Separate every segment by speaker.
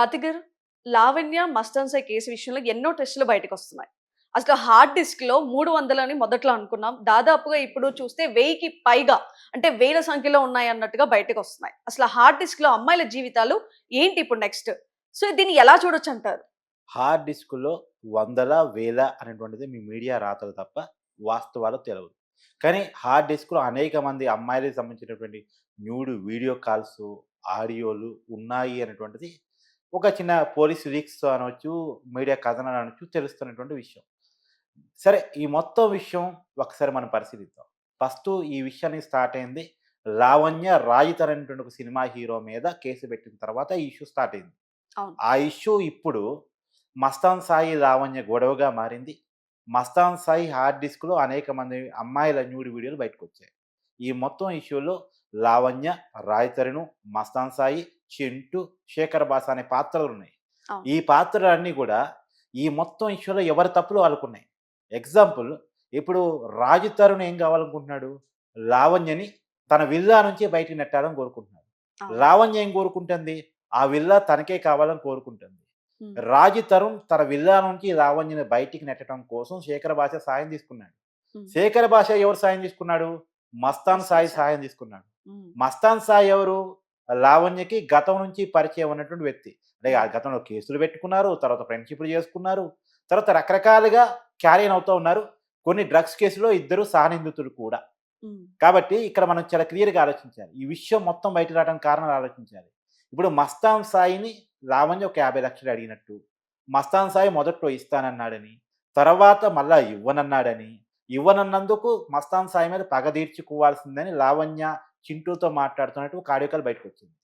Speaker 1: కార్తిక్ గారు లావణ్య మస్టన్సై కేసు విషయంలో ఎన్నో టెస్టులు బయటకు వస్తున్నాయి అసలు హార్డ్ డిస్క్లో మూడు వందలని మొదట్లో అనుకున్నాం. దాదాపుగా ఇప్పుడు చూస్తే వెయ్యికి పైగా అంటే వేల సంఖ్యలో ఉన్నాయి అన్నట్టుగా బయటకు వస్తున్నాయి అసలు హార్డ్ డిస్క్లో అమ్మాయిల జీవితాలు ఏంటి ఇప్పుడు నెక్స్ట్? సో దీన్ని ఎలా చూడొచ్చు అంటారు
Speaker 2: హార్డ్ డిస్క్లో వందల వేల అనేటువంటిది మీ మీడియా రాతలు తప్ప వాస్తవాలు తెలియదు కానీ హార్డ్ డిస్క్లో అనేక మంది అమ్మాయిలకు సంబంధించినటువంటి న్యూడ్ వీడియో కాల్స్ ఆడియోలు ఉన్నాయి అనేటువంటిది ఒక చిన్న పోలీస్ లీక్స్ అనవచ్చు మీడియా కథనాలు అనవచ్చు తెలుస్తున్నటువంటి విషయం. సరే ఈ మొత్తం విషయం ఒకసారి మనం పరిశీలిద్దాం. ఫస్ట్ ఈ విషయాన్ని స్టార్ట్ అయింది లావణ్య రాయితర్ అనేటువంటి ఒక సినిమా హీరో మీద కేసు పెట్టిన తర్వాత ఈ ఇష్యూ స్టార్ట్ అయింది. ఆ ఇష్యూ ఇప్పుడు మస్తాన్ సాయి లావణ్య గొడవగా మారింది. మస్తాన్ సాయి హార్డ్ డిస్క్లో అనేక మంది అమ్మాయిల న్యూడ్ వీడియోలు బయటకు వచ్చాయి ఈ మొత్తం ఇష్యూలో లావణ్య రాయితరును మస్తాన్ సాయి చింటూ శేఖర్ బాస అనే పాత్రలు ఉన్నాయి. ఈ పాత్రలన్నీ కూడా ఈ మొత్తం ఇష్యూలో ఎవరి తప్పులు వాళ్ళకున్నాయి ఎగ్జాంపుల్ ఇప్పుడు రాజు తరుణ్ ఏం కావాలనుకుంటున్నాడు? లావణ్యని తన విల్లా నుంచి బయటికి నెట్టాలని కోరుకుంటున్నాడు. లావణ్య ఏం కోరుకుంటుంది? ఆ విల్లా తనకే కావాలని కోరుకుంటుంది. రాజు తరుణ్ తన విల్లా నుంచి లావణ్యని బయటికి నెట్టడం కోసం శేఖర భాష సాయం తీసుకున్నాడు. శేఖర భాష ఎవరు సాయం తీసుకున్నాడు? మస్తాన్ సాయి సాయం. తీసుకున్నాడు. మస్తాన్ సాయి ఎవరు? లావణ్యకి గతం నుంచి పరిచయం ఉన్నటువంటి వ్యక్తి. అంటే ఆ గతంలో కేసులు పెట్టుకున్నారు తర్వాత ఫ్రెండ్షిప్లు చేసుకున్నారు తర్వాత రకరకాలుగా క్యారియన్ అవుతూ ఉన్నారు. కొన్ని డ్రగ్స్ కేసులో ఇద్దరు సహనిందితులు కూడా. కాబట్టి ఇక్కడ మనం చాలా క్లియర్గా ఆలోచించాలి. ఈ విషయం మొత్తం బయట రావడానికి కారణాలు ఆలోచించాలి. ఇప్పుడు మస్తాన్ సాయిని లావణ్య ఒక యాభై లక్షలు అడిగినట్టు మస్తాన్ సాయి మొదట్లో ఇస్తానన్నాడని తర్వాత మళ్ళా ఇవ్వనన్నాడని ఇవ్వనన్నందుకు మస్తాన్ సాయి మీద పగ తీర్చుకోవాల్సిందని లావణ్య చింటూతో మాట్లాడుతున్నట్టు ఒక ఆడియోకాల్ బయటకు వచ్చింది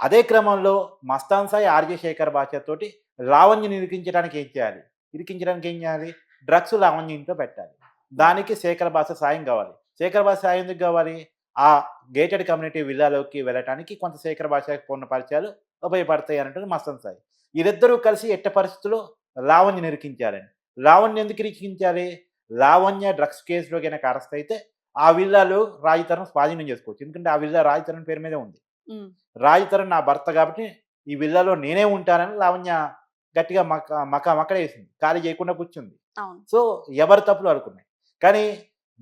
Speaker 2: అదే క్రమంలో మస్తాన్ సాయి ఆర్జే శేఖర్ భాషతోటి లావణ్యని ఇరికించడానికి ఏం చేయాలి? ఇరికించడానికి ఏం చేయాలి? డ్రగ్స్ లావణ్య ఇంట్లో పెట్టాలి. దానికి శేఖర్ భాష సాయం కావాలి. శేఖర్ భాష సాయం ఎందుకు కావాలి? ఆ గేటెడ్ కమ్యూనిటీ విల్లాలోకి వెళ్ళటానికి కొంత శేఖర్ భాషకి పూర్ణ పరిచయాలు ఉపయోగపడతాయి అన్నట్టు మస్తాన్ సాయి. వీరిద్దరూ కలిసి ఎట్ట పరిస్థితుల్లో లావణ్య నిరికించాలని లావణ్య ఎందుకు ఇరికించాలి? లావణ్య డ్రగ్స్ కేసులో కనుక అరెస్ట్ అయితే ఆ విల్లాలో రాయితరం స్వాధీనం చేసుకోవచ్చు. ఎందుకంటే ఆ విల్లా రాయితరం పేరు మీదే ఉంది. రాయితరం నా భర్త కాబట్టి ఈ విల్లాలో నేనే ఉంటానని లావణ్య గట్టిగా మక్క మక మక్కడ వేసింది. ఖాళీ చేయకుండా కూర్చుంది. సో ఎవరి తప్పులు అనుకున్నాయి. కానీ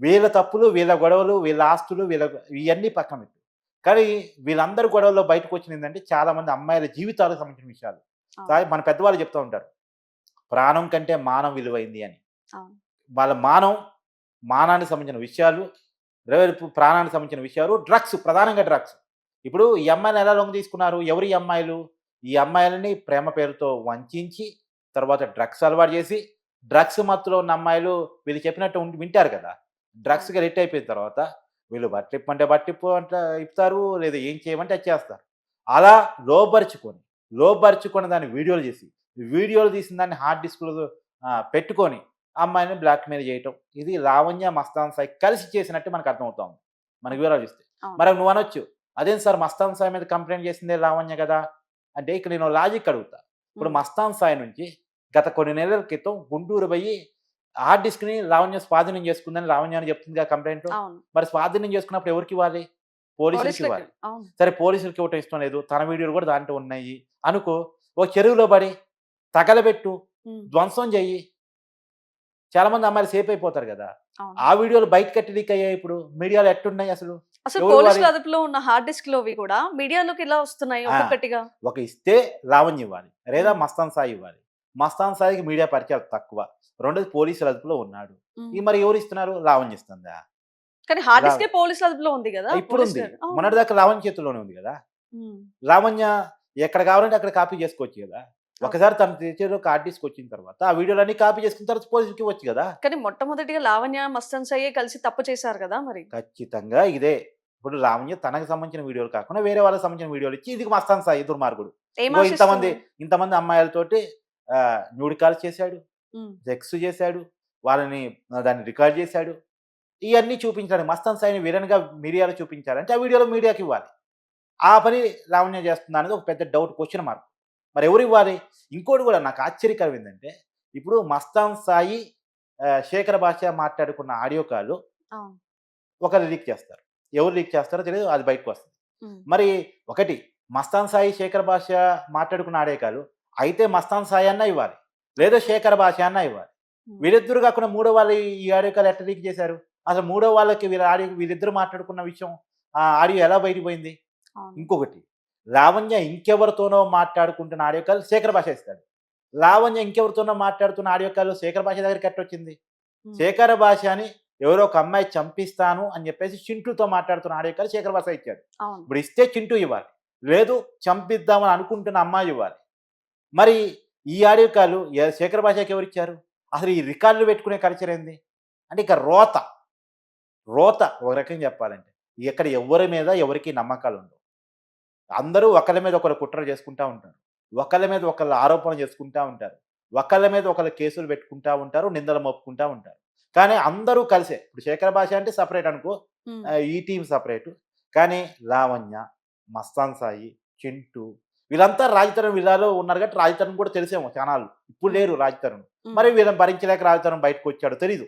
Speaker 2: వీళ్ళ తప్పులు వీళ్ళ గొడవలు వీళ్ళ ఆస్తులు వీళ్ళ ఇవన్నీ పక్కన పెట్టు కానీ వీళ్ళందరి గొడవల్లో బయటకు వచ్చింది ఏంటంటే చాలా మంది అమ్మాయిల జీవితాలకు సంబంధించిన విషయాలు. మన పెద్దవాళ్ళు చెప్తూ ఉంటారు. ప్రాణం కంటే మానం విలువైంది అని. వాళ్ళ మానం మానానికి సంబంధించిన విషయాలు రేపు ప్రాణానికి సంబంధించిన విషయాలు డ్రగ్స్ ప్రధానంగా డ్రగ్స్ ఇప్పుడు ఈ అమ్మాయిలు ఎలా లొంగ తీసుకున్నారు? ఎవరు ఈ అమ్మాయిలు? ఈ అమ్మాయిలని ప్రేమ పేరుతో వంచి తర్వాత డ్రగ్స్ అలవాటు చేసి డ్రగ్స్ మత్తులో ఉన్న అమ్మాయిలు వీళ్ళు చెప్పినట్టు ఉండి వింటారు కదా. డ్రగ్స్కి రెట్ అయిపోయిన తర్వాత వీళ్ళు బట్టిప్పు అంటే బట్టిప్పు అంటే ఇప్పుతారు లేదా ఏం చేయమంటే అది చేస్తారు. అలా లోపరుచుకొని లోపరుచుకొని దాన్ని వీడియోలు చేసి వీడియోలు తీసిన దాన్ని హార్డ్ డిస్క్లో పెట్టుకొని అమ్మాయిని బ్లాక్మెయిల్ చేయటం. ఇది లావణ్య మస్తాన్ సాయి కలిసి చేసినట్టు మనకు అర్థమవుతా ఉంది మనకి వివరాలు. మరి నువ్వు అనొచ్చు. అదేం సార్ మస్తాన్ సాయి మీద కంప్లైంట్ చేసిందే లావణ్య కదా? అంటే ఇక్కడ నేను లాజిక్ అడుగుతా. ఇప్పుడు. మస్తాన్ సాయి నుంచి గత కొన్ని నెలల క్రితం గుంటూరు పోయి హార్డ్ డిస్క్ని లావణ్య స్వాధీనం చేసుకుందని లావణ్య అని చెప్తుంది కదా కంప్లైంట్. మరి స్వాధీనం చేసుకున్నప్పుడు ఎవరికి ఇవ్వాలి? పోలీసులకి ఇవ్వాలి. సరే పోలీసులకి ఇవ్వటం ఇష్టం లేదు. తన వీడియోలు కూడా దాంట్లో ఉన్నాయి. అనుకో ఓ చెరువులో పడి తగలబెట్టు. ధ్వంసం చెయ్యి. చాలా మంది అమ్మాయిలు సేఫ్ అయిపోతారు కదా. ఆ వీడియోలు బయట కట్టి లీక్ అయ్యాయి ఇప్పుడు? మీడియాలో ఎట్టున్నాయి అసలు?
Speaker 1: అసలు పోలీసుల అదుపులో ఉన్న హార్డ్ డిస్క్ లోవి కూడా మీడియాలోకి ఇలా వస్తున్నాయి. ఒక్కొక్కటిగా?
Speaker 2: ఒక ఇస్తే లావణ్య ఇవ్వాలి లేదా. మస్తాన్ సాయి ఇవ్వాలి. మస్తాన్ సాయికి మీడియా పరిచయాలు తక్కువ. రెండోది పోలీసుల అదుపులో ఉన్నాడు. ఈ మరి ఎవరు ఇస్తున్నారు? లావణ్య ఇస్తుందా?
Speaker 1: కానీ హార్డ్ డిస్క్ పోలీసుల అదుపులో ఉంది కదా
Speaker 2: ఇప్పుడు ఉంది.
Speaker 1: అవును.
Speaker 2: మొన్నటిదాకా లావణ్య చేతిలోనే ఉంది కదా.
Speaker 1: ఉమ్.
Speaker 2: లావణ్య ఎక్కడ కావాలంటే అక్కడ కాపీ చేసుకోవచ్చు కదా. ఒకసారి తన చేతిలో కార్డ్ తీసుకొచ్చిన తర్వాత ఆ వీడియోలన్నీ కాపీ చేసుకున్న తర్వాత పోలీసులకి ఇవ్వచ్చు కదా?
Speaker 1: కానీ మొట్టమొదటిగా లావణ్య మస్తన్ సయ్యే కలిసి తప్పు చేశారు కదా మరి?
Speaker 2: ఖచ్చితంగా ఇదే. ఇప్పుడు లావణ్య తనకు సంబంధించిన వీడియోలు కాకుండా వేరే వాళ్ళకి సంబంధించిన వీడియోలు ఇచ్చి ఇది మస్తాన్ సాయి దుర్మార్గుడు. ఇంతమంది? ఇంతమంది అమ్మాయిలతోటి న్యూడ్ కాల్స్ చేశాడు. సెక్స్ చేశాడు వాళ్ళని దాన్ని రికార్డ్ చేశాడు. ఇవన్నీ చూపించాడు. మస్తాన్ సాయిని విలన్గా మీడియాలో చూపించాలంటే ఆ వీడియోలో మీడియాకి ఇవ్వాలి. ఆ పని లావణ్య చేస్తుందా అనేది ఒక పెద్ద డౌట్ క్వశ్చన్ మార్క్ మరి ఎవరు ఇవ్వాలి? ఇంకోటి కూడా నాకు ఆశ్చర్యకరం ఏంటంటే ఇప్పుడు మస్తాన్ సాయి శేఖర్ భాష మాట్లాడుకున్న ఆడియో కాల్. ఒకరు లీక్ చేస్తారు. ఎవరు లీక్ చేస్తారో తెలియదు అది బయటకు వస్తుంది. మరి ఒకటి మస్తాన్ సాయి శేఖర్ భాష మాట్లాడుకున్న ఆడేకాలు అయితే మస్తాన్ సాయి అన్న ఇవ్వాలి లేదా శేఖర్ భాష అన్న ఇవ్వాలి. వీరిద్దరు కాకుండా మూడో వాళ్ళు ఈ ఆడియోకాలు ఎట్లా లీక్ చేశారు? అసలు మూడో వాళ్ళకి వీళ్ళ ఆడియో వీళ్ళిద్దరు మాట్లాడుకున్న విషయం ఆ ఆడియో ఎలా బయటపోయింది. ఇంకొకటి లావణ్య ఇంకెవరితోనో మాట్లాడుకుంటున్న ఆడియో కాల్ శేఖర్ భాష ఇస్తాడు. లావణ్య ఇంకెవరితోనో మాట్లాడుతున్న ఆడియో కాల్ శేఖర్ భాష దగ్గరికి ఎట్టొచ్చింది?
Speaker 1: ఉమ్.
Speaker 2: శేఖర్ భాష అని ఎవరో ఒక అమ్మాయి చంపిస్తాను అని చెప్పేసి చింటూతో మాట్లాడుతున్న ఆడియో కాల్ శేఖర్ భాష ఇచ్చాడు. ఇప్పుడు ఇస్తే చింటూ ఇవ్వాలి. లేదు చంపిద్దామని అనుకుంటున్న అమ్మాయి ఇవ్వాలి. మరి ఈ ఆడియో కాలు శేఖర్ భాషకి ఎవరు ఇచ్చారు? అసలు ఈ రికార్డులు పెట్టుకునే కల్చర్ ఏంది? అంటే ఇక రోత. రోత ఒక రకంగా చెప్పాలంటే. ఇక్కడ ఎవరి మీద ఎవరికి నమ్మకాలు ఉండవు. అందరూ ఒకళ్ళ మీద ఒకరు కుట్ర చేసుకుంటా ఉంటారు. ఒకళ్ళ మీద ఒకళ్ళు ఆరోపణ చేసుకుంటా ఉంటారు. ఒకళ్ళ మీద ఒకళ్ళు కేసులు పెట్టుకుంటా ఉంటారు నిందలు మోపుకుంటా ఉంటారు. కానీ అందరూ కలిసే. ఇప్పుడు శేఖర్ భాష అంటే సపరేట్ అనుకో ఈ టీం సపరేట్. కానీ లావణ్య మస్తాన్ సాయి చింటూ వీళ్ళంతా రాజతరం వీళ్ళలో ఉన్నారు కాబట్టి రాజతరం కూడా తెలిసేమో ఛానల్ ఇప్పుడు లేరు రాజతరం
Speaker 1: ఉమ్.
Speaker 2: మరి వీళ్ళని భరించలేక రాజతరం బయటకు వచ్చాడు తెలీదు.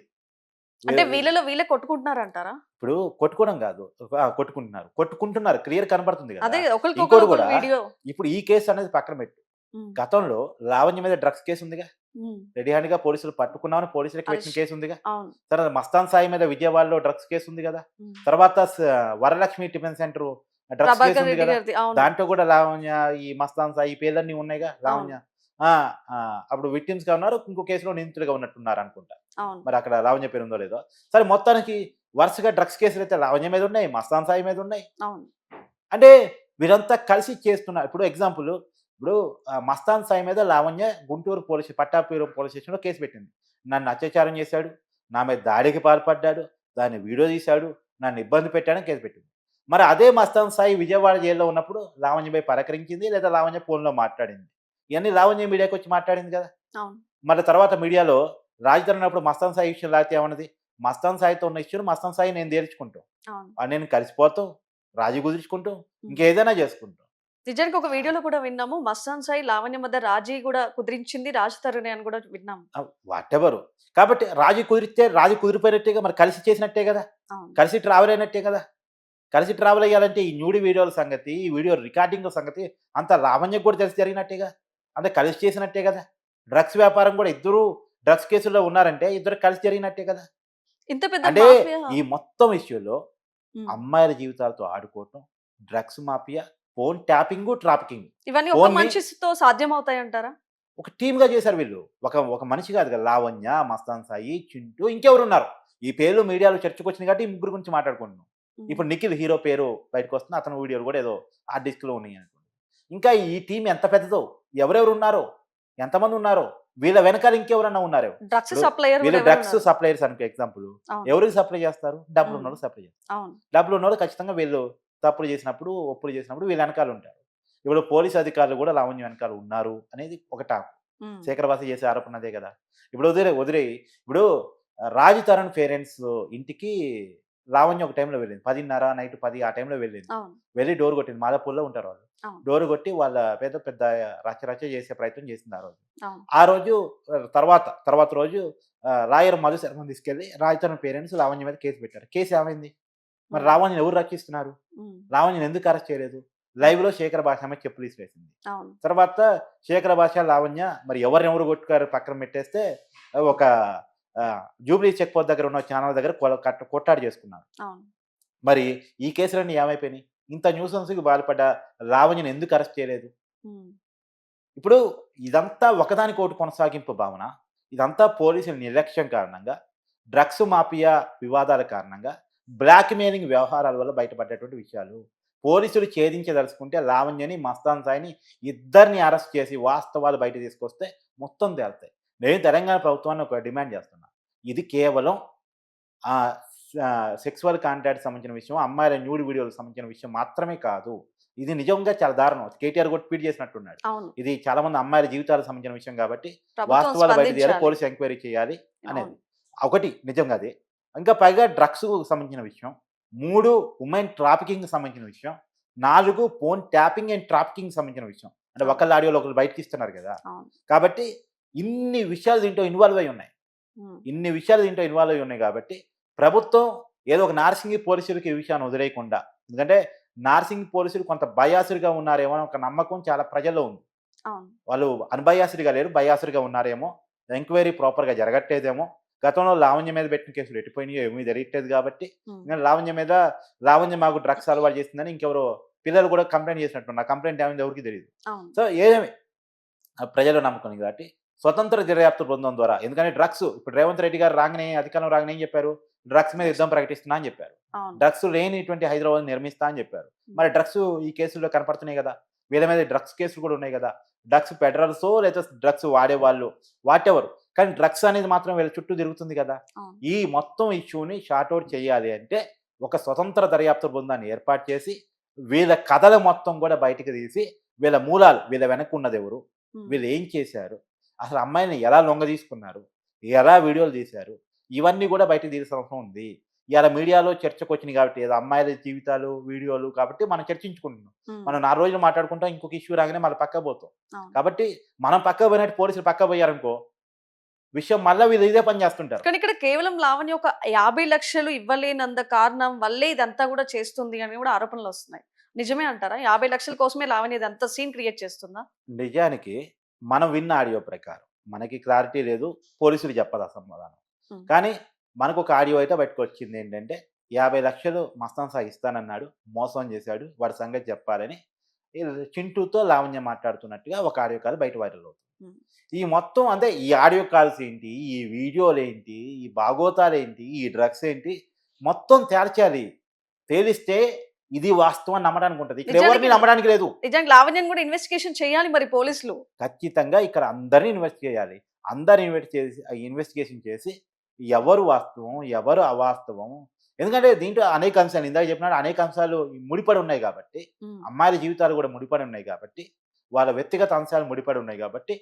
Speaker 1: అంటే వీళ్ళలో వీళ్ళే కొట్టుకుంటున్నారంటారా?
Speaker 2: ఇప్పుడు కొట్టుకోవడం కాదు. కొట్టుకుంటున్నారు. కొట్టుకుంటున్నారు. క్లియర్ కనబడుతుంది
Speaker 1: అదే
Speaker 2: కదా ఇంకోటి కూడా
Speaker 1: వీడియో
Speaker 2: ఇప్పుడు ఈ కేసు అనేది పక్కన పెట్టు. గతంలో లావణ్య మీద డ్రగ్స్ కేసు ఉందిగా. రెడీ హ్యాండ్గా పోలీసులు పట్టుకున్నామని పోలీసులకి పెట్టిన. కేసు ఉందిగా. తర్వాత మస్తాన్ సాయి మీద విజయవాడలో డ్రగ్స్ కేసు ఉంది కదా. తర్వాత Varalakshmi tiffin centre drugs case ఉంది కదా. దాంట్లో కూడా లావణ్య ఈ మస్తాన్ సాయి ఈ పేర్లన్నీ ఉన్నాయిగా లావణ్య. అప్పుడు విక్టిమ్స్గా ఉన్నారు. ఇంకో కేసులో నిందితులుగా ఉన్నట్టున్నారు అనుకుంటా. మరి అక్కడ లావణ్య పేరు ఉందో లేదో. సరే మొత్తానికి వరుసగా డ్రగ్స్ కేసులు అయితే లావణ్య మీద ఉన్నాయి మస్తాన్ సాయి మీద ఉన్నాయి. అంటే వీరంతా కలిసి చేస్తున్నారు ఇప్పుడు ఎగ్జాంపుల్ ఇప్పుడు మస్తాన్ సాయి మీద లావణ్య గుంటూరు పోలీస్ పట్టాపూరు పోలీస్ స్టేషన్లో కేసు పెట్టింది. నన్ను అత్యాచారం చేశాడు నా మీద దాడికి పాల్పడ్డాడు దాన్ని వీడియో తీశాడు నన్ను ఇబ్బంది పెట్టాడని కేసు పెట్టింది. మరి అదే మస్తాన్ సాయి విజయవాడ జైల్లో ఉన్నప్పుడు లావణ్యపై పలకరించింది లేదా లావణ్య ఫోన్లో మాట్లాడింది? ఇవన్నీ లావణ్య మీడియాకి వచ్చి మాట్లాడింది కదా? మళ్ళీ తర్వాత మీడియాలో రాజధాని ఉన్నప్పుడు మస్తాన్ సాయి విషయం లేకపోతే ఏమన్నది? మస్తాన్ సాయితో ఉన్న ఇష్యూని మస్తాన్ సాయి నేను ఆ నేను కలిసిపోతాం రాజీ కుదుర్చుకుంటాం ఇంకేదైనా చేసుకుంటాం.
Speaker 1: నిజానికి ఒక వీడియోలో కూడా విన్నాము మస్తాన్ సాయి లావణ్య మధ్య రాజీ కూడా కుదిరించింది రాజ్ తరుణి అని కూడా విన్నాము.
Speaker 2: వాట్ ఎవరు కాబట్టి రాజీ కుదిరితే రాజీ కుదిరిపోయినట్టే మరి కలిసి చేసినట్టే కదా? కలిసి ట్రావెల్ అయినట్టే కదా? కలిసి ట్రావెల్ అయ్యాలంటే ఈ న్యూడి వీడియోల సంగతి ఈ వీడియో రికార్డింగ్ సంగతి అంత లావణ్యకు కూడా తెలిసి జరిగినట్టేగా? అంత కలిసి చేసినట్టే కదా? డ్రగ్స్ వ్యాపారం కూడా ఇద్దరు డ్రగ్స్ కేసుల్లో ఉన్నారంటే ఇద్దరు కలిసి జరిగినట్టే కదా.
Speaker 1: ఇంత పెద్ద
Speaker 2: అంటే ఈ మొత్తం ఇష్యూలో. అమ్మాయిల జీవితాలతో ఆడుకోవటం drugs mafia phone tapping trapping
Speaker 1: ఇవన్నీ ఒక మనిషితో సాధ్యం అవుతాయంటారా
Speaker 2: ఒక టీమ్గా చేశారు వీళ్ళు. ఒక ఒక మనిషి కాదు కదా లావణ్య మస్తాన్ సాయి చింటూ ఇంకెవరు ఉన్నారు ఈ పేర్లు మీడియాలో చర్చకు వచ్చింది కాబట్టి ముగ్గురు గురించి మాట్లాడుకుంటున్నాం. ఇప్పుడు నిఖిల్ హీరో పేరు బయటకు వస్తుంది అతని వీడియోలు కూడా ఏదో ఆ డిస్క్లో ఉన్నాయి అనుకోండి ఇంకా ఈ టీం ఎంత పెద్దదో ఎవరెవరు ఉన్నారో ఎంతమంది ఉన్నారో వీళ్ళ వెనకాల ఇంకెవరన్నా ఉన్నారో?
Speaker 1: డ్రగ్స్ సప్లయర్
Speaker 2: వీళ్ళు డ్రగ్స్ సప్లైర్స్ అనుకో ఎగ్జాంపుల్. ఎవరికి సప్లై చేస్తారు? డబ్బులు. ఉన్న సప్లై చేస్తారు. డబ్బులు ఉన్నవాళ్ళు ఖచ్చితంగా వీళ్ళు తప్పులు చేసినప్పుడు ఒప్పులు చేసినప్పుడు వీళ్ళు వెనకాల ఉంటారు. ఇప్పుడు పోలీస్ అధికారులు కూడా లావణ్య వెనకాల ఉన్నారు అనేది ఒక టాప్
Speaker 1: ఉమ్.
Speaker 2: శేఖర్ బాసి చేసే ఆరోపణ అదే కదా. ఇప్పుడు వదిలే వదిలే ఇప్పుడు రాజు తరుణ్ పేరెంట్స్ ఇంటికి లావణ్య ఒక టైంలో వెళ్ళింది. పదిన్నర నైట్ పది ఆ టైంలో వెళ్ళింది. వెళ్ళి డోర్ కొట్టింది. మాదాపూర్లో ఉంటారు వాళ్ళు. డోర్ కొట్టి వాళ్ళ పెద్ద పెద్ద రచ్చ చేసే ప్రయత్నం చేసింది ఆ రోజు. ఆ రోజు తర్వాత తర్వాత రోజు లాయర్ మధు శర్మని తీసుకెళ్ళి రాజు తరుణ్ పేరెంట్స్ లావణ్య మీద కేసు పెట్టారు. కేసు ఏమైంది? మరి. లావణ్యని ఎవరు రక్షిస్తున్నారు?
Speaker 1: ఉమ్.
Speaker 2: లావణ్యని ఎందుకు అరెస్ట్ చేయలేదు? లైవ్లో శేఖర్ భాష మీద చెప్పులు వేసింది
Speaker 1: అవును.
Speaker 2: తర్వాత శేఖర భాష లావణ్య మరి ఎవరినెవరు కొట్టుకారు పక్కన పెట్టేస్తే ఒక జూబ్లీ చెక్ పోస్ట్ దగ్గర ఉన్న ఛానల్ దగ్గర కొట్టాడు చేసుకున్నారు మరి ఈ కేసులన్నీ ఏమైపోయినాయి? ఇంత న్యూసెన్స్కి బాధపడ్డ లావణ్యను ఎందుకు అరెస్ట్ చేయలేదు. ఇప్పుడు ఇదంతా ఒకదానికోటి కొనసాగింపు భావన ఇదంతా పోలీసుల నిర్లక్ష్యం కారణంగా డ్రగ్స్ మాఫియా వివాదాల కారణంగా బ్లాక్ మెయిలింగ్ వ్యవహారాల వల్ల బయటపడ్డటువంటి విషయాలు పోలీసులు ఛేదించదలుచుకుంటే లావణ్యని మస్తాన్ సాయిని ఇద్దరిని అరెస్ట్ చేసి వాస్తవాలు బయట తీసుకొస్తే మొత్తం తేలుతాయి. నేను తెలంగాణ ప్రభుత్వాన్ని ఒక డిమాండ్ చేస్తున్నా. ఇది కేవలం సెక్సువల్ కాంటాక్ట్ సంబంధించిన విషయం అమ్మాయిల న్యూడ్ వీడియోలకు సంబంధించిన విషయం మాత్రమే కాదు. ఇది నిజంగా చాలా దారుణం. కేటీఆర్ కూడా ట్వీట్ చేసినట్టున్నాడు. ఇది చాలా మంది అమ్మాయిల జీవితాలకు సంబంధించిన విషయం కాబట్టి వాస్తవాలు బయట తీయాలి
Speaker 1: స్పందించాలి.
Speaker 2: పోలీసు ఎంక్వైరీ చేయాలి అనేది. ఒకటి నిజంగా అది. ఇంకా పైగా డ్రగ్స్ సంబంధించిన విషయం మూడు ఉమెన్ ట్రాఫికింగ్ సంబంధించిన విషయం నాలుగు ఫోన్ ట్యాపింగ్ అండ్ ట్రాఫికింగ్ సంబంధించిన విషయం. అంటే ఒకళ్ళ ఆడియోలో ఒకరు బయటకి ఇస్తున్నారు కదా. కాబట్టి ఇన్ని విషయాలు దీంట్లో ఇన్వాల్వ్ అయి ఉన్నాయి. ఇన్ని విషయాలు దీంట్లో ఇన్వాల్వ్ అయి ఉన్నాయి కాబట్టి ప్రభుత్వం ఏదో ఒక నార్సింగి పోలీసులకి ఈ విషయాన్ని వదిలేయకుండా ఎందుకంటే నార్సింగ్ పోలీసులు కొంత బయాసుడిగా ఉన్నారేమో ఒక నమ్మకం చాలా ప్రజల్లో ఉంది. వాళ్ళు అన్బయాసుడిగా లేరు బయాసుడిగా ఉన్నారేమో ఎంక్వైరీ ప్రాపర్గా జరగట్లేదేమో గతంలో లావణ్య మీద పెట్టిన కేసులు ఎట్టిపోయినాయో ఏమీ జరగట్లేదు కాబట్టి లావణ్య మీద లావణ్య మాకు డ్రగ్స్ అలవాటు చేస్తుందని ఇంకెవరో పిల్లలు కూడా కంప్లైంట్ చేసినట్టు ఆ కంప్లైంట్ ఏమైంది ఎవరికి తెలియదు సో ఏదేమి ప్రజలు నమ్మకం కాబట్టి స్వతంత్ర దర్యాప్తు బృందం ద్వారా. ఎందుకంటే డ్రగ్స్ ఇప్పుడు రేవంత్ రెడ్డి గారు రాగానే అధికారం రాగానే ఏం చెప్పారు? డ్రగ్స్ మీద యుద్ధం ప్రకటిస్తున్నా అని చెప్పారు. డ్రగ్స్ లేనిటువంటి హైదరాబాద్ నిర్మిస్తా అని చెప్పారు. మరి డ్రగ్స్ ఈ కేసుల్లో కనపడుతున్నాయి కదా? వీళ్ళ మీద డ్రగ్స్ కేసులు కూడా ఉన్నాయి కదా? డ్రగ్స్ పెడరల్స్ లేదా డ్రగ్స్ వాడేవాళ్ళు? వాటెవర్? కానీ డ్రగ్స్ అనేది మాత్రం వీళ్ళ చుట్టూ తిరుగుతుంది కదా? ఈ మొత్తం ఇష్యూని షార్ట్అవుట్ చేయాలి అంటే ఒక స్వతంత్ర దర్యాప్తు బృందాన్ని ఏర్పాటు చేసి వీళ్ళ కథల మొత్తం కూడా బయటకు తీసి వీళ్ళ మూలాలు వీళ్ళ వెనక ఉన్నది ఎవరు. వీళ్ళు ఏం చేశారు? అసలు అమ్మాయిని ఎలా లొంగ తీసుకున్నారు? ఎలా వీడియోలు తీశారు? ఇవన్నీ కూడా బయటకు తీయాల్సిన అవసరం ఉంది. ఇవాళ మీడియాలో చర్చకు వచ్చినాయి కాబట్టి ఏదో అమ్మాయిల జీవితాలు వీడియోలు కాబట్టి మనం చర్చించుకుంటున్నాం. మనం నాలుగు రోజులు మాట్లాడుకుంటాం ఇంకొక ఇష్యూ రాగానే మళ్ళీ పక్క పోతాం. కాబట్టి మనం పక్క పోయినట్టు పోలీసులు పక్క పోయారనుకో విషయం మళ్ళీ వీళ్ళు ఇదే పని చేస్తుంటారు.
Speaker 1: కానీ ఇక్కడ కేవలం లావణ్య ఒక యాభై లక్షలు ఇవ్వలేనంత కారణం వల్లే ఇదంతా కూడా చేస్తుంది అని కూడా ఆరోపణలు వస్తున్నాయి. నిజమే అంటారా? యాభై లక్షల కోసమే లావణ్య ఇదంతా సీన్ క్రియేట్ చేస్తుందా?
Speaker 2: నిజానికి మనం విన్న ఆడియో ప్రకారం మనకి క్లారిటీ లేదు పోలీసులు చెప్పదు ఆ సమాధానం
Speaker 1: Hmm.
Speaker 2: కానీ మనకు ఒక ఆడియో అయితే బయటకు వచ్చింది ఏంటంటే యాభై లక్షలు మస్తాన్ సార్ ఇస్తానన్నాడు మోసం చేశాడు వాడి సంగతి చెప్పాలని చింటూతో లావణ్య మాట్లాడుతున్నట్టుగా ఒక ఆడియో కాల్ బయట వైరల్ అవుతుంది. ఈ మొత్తం అంటే ఈ ఆడియో కాల్స్ ఏంటి ఈ వీడియోలు ఏంటి ఈ బాగోతాలు ఏంటి ఈ డ్రగ్స్ ఏంటి మొత్తం తేల్చాలి తేలిస్తే ఇది వాస్తవం నమ్మడానికి ఉంటుంది. ఇక్కడ ఎవరిని నమ్మడానికి లేదు.
Speaker 1: లావణ్యని కూడా ఇన్వెస్టిగేషన్ చేయాలి మరి పోలీసులు.
Speaker 2: ఖచ్చితంగా ఇక్కడ అందరినీ ఇన్వెస్ట్ చేయాలి. అందరిని ఇన్వెస్ట్ చేసి ఇన్వెస్టిగేషన్ చేసి ఎవరు వాస్తవం ఎవరు అవాస్తవం? ఎందుకంటే దీంట్లో అనేక అంశాలు. ఇందాక చెప్పినట్టు అనేక అంశాలు ముడిపడి ఉన్నాయి కాబట్టి. అమ్మాయిల జీవితాలు కూడా ముడిపడి ఉన్నాయి కాబట్టి వాళ్ళ వ్యక్తిగత అంశాలు ముడిపడి ఉన్నాయి కాబట్టి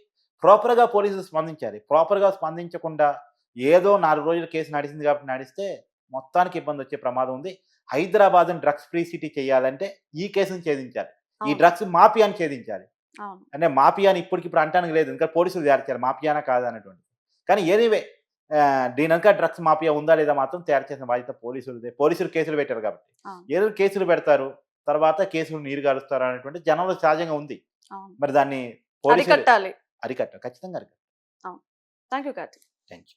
Speaker 2: ప్రాపర్గా పోలీసులు స్పందించాలి. ప్రాపర్గా స్పందించకుండా ఏదో నాలుగు రోజులు కేసు నడిచింది కాబట్టి నడిస్తే మొత్తానికి ఇబ్బంది వచ్చే ప్రమాదం ఉంది. హైదరాబాద్ డ్రగ్స్ ఫ్రీ సిటీ చేయాలంటే ఈ కేసును ఛేదించాలి. ఈ. డ్రగ్స్ మాఫియాని ఛేదించాలి. అంటే మాఫియాని ఇప్పటికిప్పుడు అంటానికి లేదు. ఇంకా పోలీసులు తేల్చారు మాఫియానా కాదా అనేటువంటి కానీ ఎనీవే దీని వెనక డ్రగ్స్ మాఫియా ఉందా లేదా మాత్రం తయారు చేసిన బాధ్యత పోలీసులదే. పోలీసులు కేసులు పెట్టారు కాబట్టి. ఏదో కేసులు పెడతారు తర్వాత కేసులు నీరు గారుస్తారు అనేటువంటి జనంలో సహజంగా ఉంది. మరి దాన్ని
Speaker 1: అరికట్టాలి.
Speaker 2: అరికట్ట ఖచ్చితంగా అరికట్ట
Speaker 1: thank you Karthik.
Speaker 2: Thank you